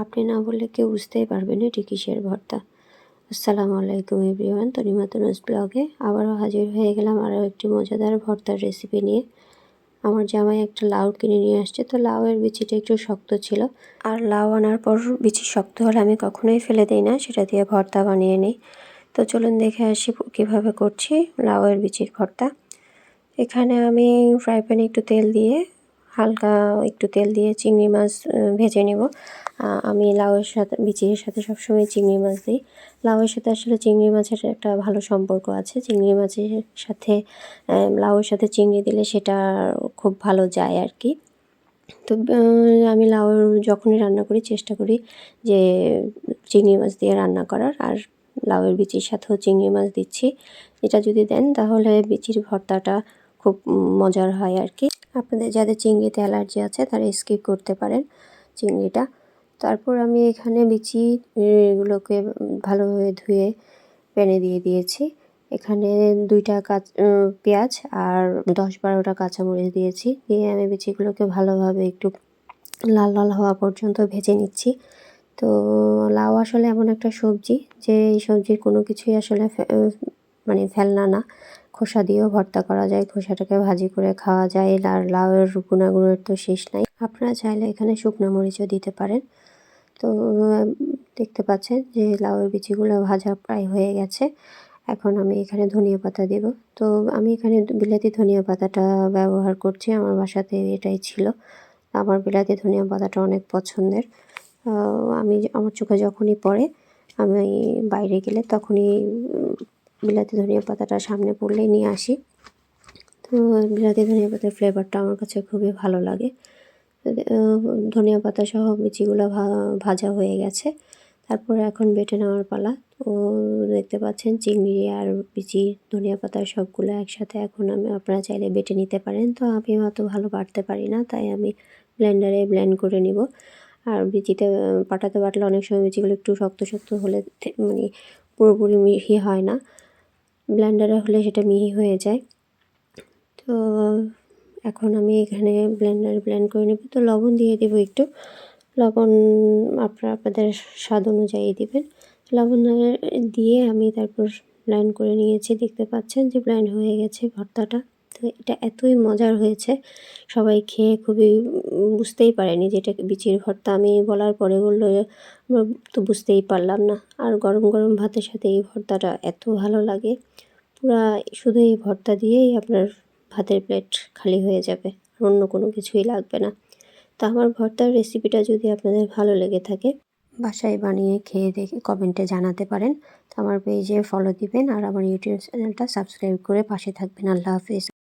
আপনি না বললে কেউ বুঝতেই পারবে না এটি কিসের ভর্তা। আসসালামু আলাইকুম এভরিওয়ান, তনিমা তনুজ ব্লগে আবারও হাজির হয়ে গেলাম আরও একটি মজাদার ভর্তার রেসিপি নিয়ে। আমার জামাই একটা লাউ কিনে নিয়ে আসছে, তো লাউয়ের বিচিটা একটু শক্ত ছিল। আর লাউ আনার পর বিচি শক্ত হলে আমি কখনোই ফেলে দিই না, সেটা দিয়ে ভর্তা বানিয়ে নিই। তো চলুন দেখে আসি কীভাবে করছি লাউয়ের বিচির ভর্তা। এখানে আমি ফ্রাই প্যানে একটু তেল দিয়ে, হালকা একটু তেল দিয়ে চিংড়ি মাছ ভেজে নেব। আমি লাউয়ের সাথে, বিচির সাথে সবসময় চিংড়ি মাছ দিই। লাউয়ের সাথে আসলে চিংড়ি মাছের একটা ভালো সম্পর্ক আছে। চিংড়ি মাছের সাথে লাউয়ের সাথে চিংড়ি দিলে সেটা খুব ভালো যায় আর কি তো আমি লাউ যখনই রান্না করি, চেষ্টা করি যে চিংড়ি মাছ দিয়ে রান্না করার। আর লাউয়ের বিচির সাথেও চিংড়ি মাছ দিচ্ছি। এটা যদি দেন, তাহলে বিচির ভর্তাটা খুব মজার হয় আর কি আপনাদের যাদের চিংড়িতে অ্যালার্জি আছে, তারা স্কিপ করতে পারেন চিংড়িটা। তারপর আমি এখানে বিচি এগুলোকে ভালোভাবে ধুয়ে প্যানে দিয়ে দিয়েছি। এখানে দুইটা কাঁচ পেঁয়াজ আর দশ বারোটা কাঁচামরিচ দিয়েছি। দিয়ে আমি বিচিগুলোকে ভালোভাবে একটু লাল লাল হওয়া পর্যন্ত ভেজে নিচ্ছি। তো লাউ আসলে এমন একটা সবজি যে এই সবজির কোনো কিছুই আসলে মানে ফেলনা না। খোসা দিয়েও ভর্তা করা যায়, খোসাটাকে ভাজি করে খাওয়া যায়। আর লাউয়ের গুণাগুণের তো শেষ নাই। আপনারা চাইলে এখানে শুকনো মরিচও দিতে পারেন। তো দেখতে পাচ্ছেন যে লাউয়ের বিচিগুলো ভাজা প্রায় হয়ে গেছে। এখন আমি এখানে ধনিয়া পাতা দেব। তো, আমি এখানে বিলাতি ধনিয়া পাতাটা ব্যবহার করছি। আমার বাসাতে এটাই ছিল। আমার বিলাতি ধনিয়া পাতাটা অনেক পছন্দের। আমি আমার চোখে যখনই পড়ে, আমি বাইরে গেলে তখনই বিলাতি ধনিয়া পাতাটা সামনে পড়লেই নিয়ে আসি। তো, বিলাতি ধনিয়া পাতার ফ্লেভারটা আমার কাছে খুবই ভালো লাগে। ধনিয়া পাতা সহ বিচিগুলো ভাজা হয়ে গেছে। তারপরে এখন বেটে নেওয়ার পালা। তো দেখতে পাচ্ছেন চিংড়ি আর বিচি ধনিয়া পাতা সবগুলো একসাথে এখন আমি, আপনারা চাইলে বেটে নিতে পারেন। তো আমি অত ভালো বাটতে পারি না, তাই আমি ব্লেন্ডারে ব্লেন্ড করে নিব। আর বিচিতে পাটাতে বাটলে অনেক সময় বিচিগুলো একটু শক্ত শক্ত হলে মানে পুরোপুরি মিহি হয় না। ব্লেন্ডারে হলে সেটা মিহি হয়ে যায়। তো এখন আমি এখানে ব্লেন্ডার ব্লেন্ড করে নেব। তো লবণ দিয়ে দেবো একটু। লবণ আপনারা আপনাদের স্বাদ অনুযায়ী দেবেন। লবণ দিয়ে আমি তারপর ব্লেন্ড করে নিয়েছি। দেখতে পাচ্ছেন যে ব্লেন্ড হয়ে গেছে ভর্তাটা। তো এটা এতই মজার হয়েছে। সবাই খেয়ে খুবই বুঝতেই পারেনি যে এটা বিচির ভর্তা। আমি বলার পরে বলল আমরা তো বুঝতেই পারলাম না। আর গরম গরম ভাতের সাথে এই ভর্তাটা এত ভালো লাগে। পুরা শুধু এই ভর্তা দিয়েই আপনার ভাতের প্লেট খালি হয়ে যাবে আর অন্য কোনো কিছুই লাগবে না। তো আমার ভর্তার রেসিপিটা যদি আপনাদের ভালো লেগে থাকে, বাসায় বানিয়ে খেয়ে দেখে কমেন্টে জানাতে পারেন। তো আমার পেজে ফলো দিবেন আর আমার ইউটিউব চ্যানেলটা সাবস্ক্রাইব করে পাশে থাকবেন। আল্লাহ হাফিজ।